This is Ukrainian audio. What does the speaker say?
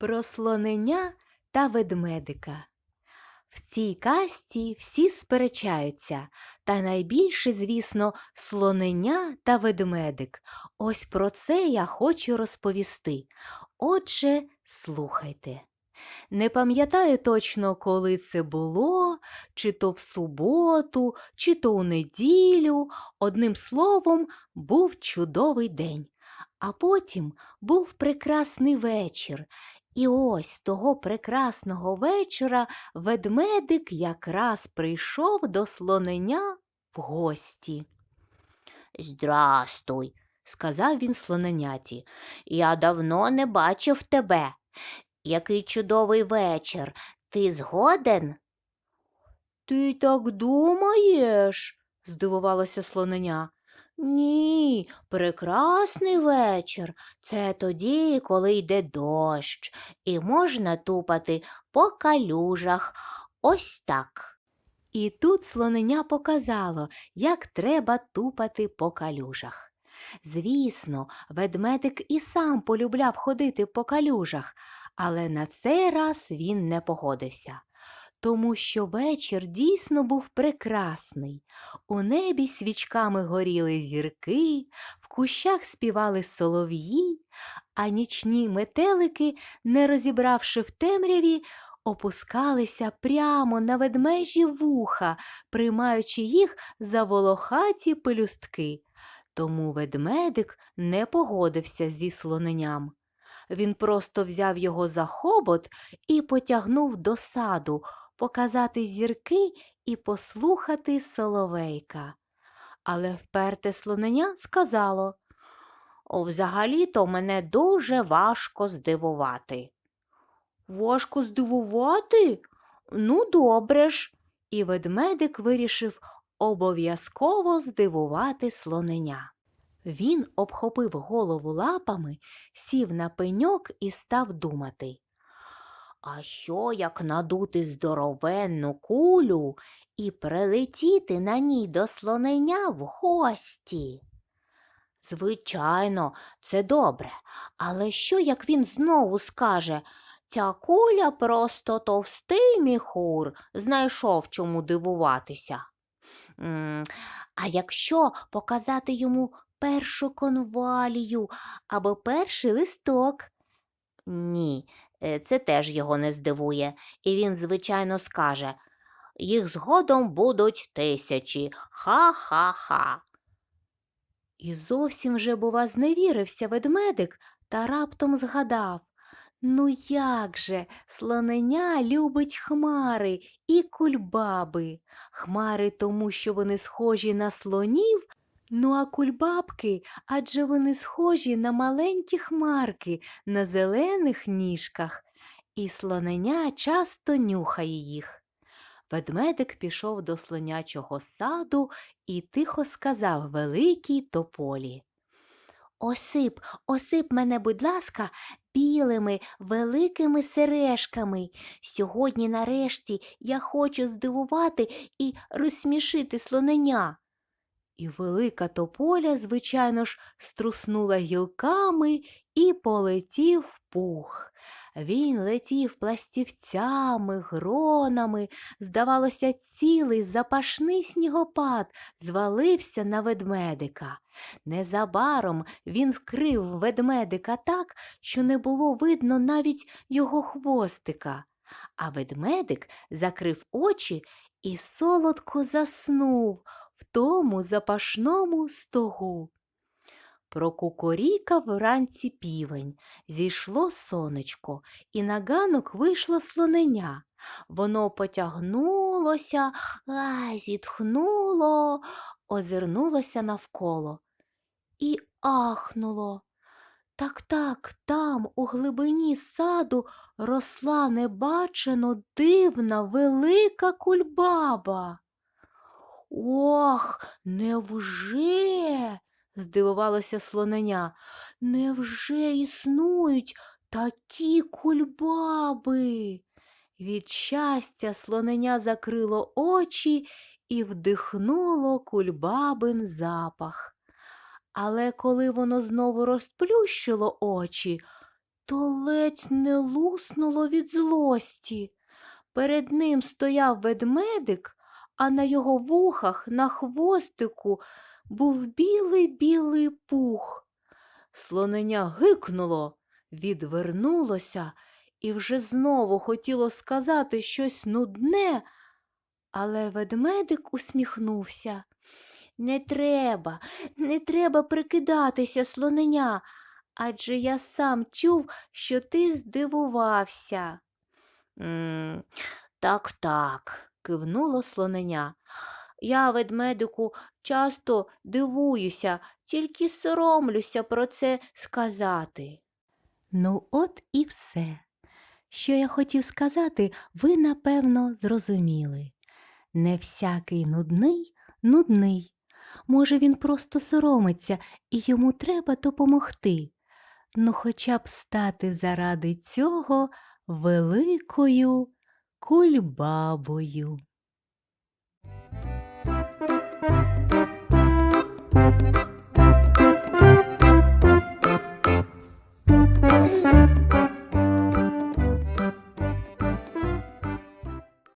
Про слонення та ведмедика. В цій касті всі сперечаються, та найбільше, звісно, слонення та ведмедик. Ось про це я хочу розповісти. Отже, слухайте. Не пам'ятаю точно, коли це було, чи то в суботу, чи то у неділю. Одним словом, був чудовий день. А потім був прекрасний вечір, і ось того прекрасного вечора ведмедик якраз прийшов до слонення в гості. Здрастуй, сказав він слоненяті. Я давно не бачив тебе. Який чудовий вечір. Ти згоден? Ти так думаєш? здивувалося слоненя. Ні, прекрасний вечір. Це тоді, коли йде дощ, і можна тупати по калюжах. Ось так. І тут слоненя показало, як треба тупати по калюжах. Звісно, ведмедик і сам полюбляв ходити по калюжах, але на цей раз він не погодився. Тому що вечір дійсно був прекрасний. У небі свічками горіли зірки, в кущах співали солов'ї, а нічні метелики, не розібравши в темряві, опускалися прямо на ведмежі вуха, приймаючи їх за волохаті пелюстки. Тому ведмедик не погодився зі слоненям. Він просто взяв його за хобот і потягнув до саду показати зірки і послухати соловейка. Але вперте слоненя сказало Взагалі-то мене дуже важко здивувати. Важко здивувати? Ну, добре ж. І ведмедик вирішив обов'язково здивувати слоненя. Він обхопив голову лапами, сів на пеньок і став думати. А що як надути здоровенну кулю і прилетіти на ній до слоненя в гості? Звичайно, це добре, але що як він знову скаже Ця куля просто товстий міхур, знайшов чому дивуватися. А якщо показати йому першу конвалію або перший листок? Ні, це теж його не здивує, і він, звичайно, скаже їх згодом будуть тисячі. Ха-ха-ха. І зовсім вже, бува, зневірився ведмедик та раптом згадав. Ну як же, слоненя любить хмари і кульбаби. Хмари тому, що вони схожі на слонів, ну а кульбабки, адже вони схожі на маленькі хмарки на зелених ніжках, і слоненя часто нюхає їх. Ведмедик пішов до слонячого саду і тихо сказав великій тополі. Осип, осип мене, будь ласка, білими великими сережками. Сьогодні, нарешті, я хочу здивувати і розсмішити слоненя. І велика тополя, звичайно ж, струснула гілками і полетів пух. Він летів пластівцями, гронами, здавалося, цілий запашний снігопад звалився на ведмедика. Незабаром він вкрив ведмедика так, що не було видно навіть його хвостика. А ведмедик закрив очі і солодко заснув в тому запашному стогу. Прокукорікав вранці півень, зійшло сонечко, і на ганок вийшло слоненя. Воно потягнулося, а зітхнуло, озирнулося навколо і ахнуло. Так так, там, у глибині саду, росла небачено дивна велика кульбаба. Ох, невже? здивувалося слоненя. Невже існують такі кульбаби? Від щастя слоненя закрило очі і вдихнуло кульбабин запах. Але коли воно знову розплющило очі, то ледь не луснуло від злості. Перед ним стояв ведмедик, а на його вухах, на хвостику був білий-білий пух. Слоненя гикнуло, відвернулося і вже знову хотіло сказати щось нудне, але ведмедик усміхнувся. Не треба, не треба прикидатися, слоненя, адже я сам чув, що ти здивувався. «М, Так, так, кивнуло слоненя. Я, ведмедику, часто дивуюся, тільки соромлюся про це сказати. Ну, от і все. Що я хотів сказати, ви, напевно, зрозуміли. Не всякий нудний нудний. Може, він просто соромиться і йому треба допомогти. Ну, хоча б стати заради цього великою кульбабою.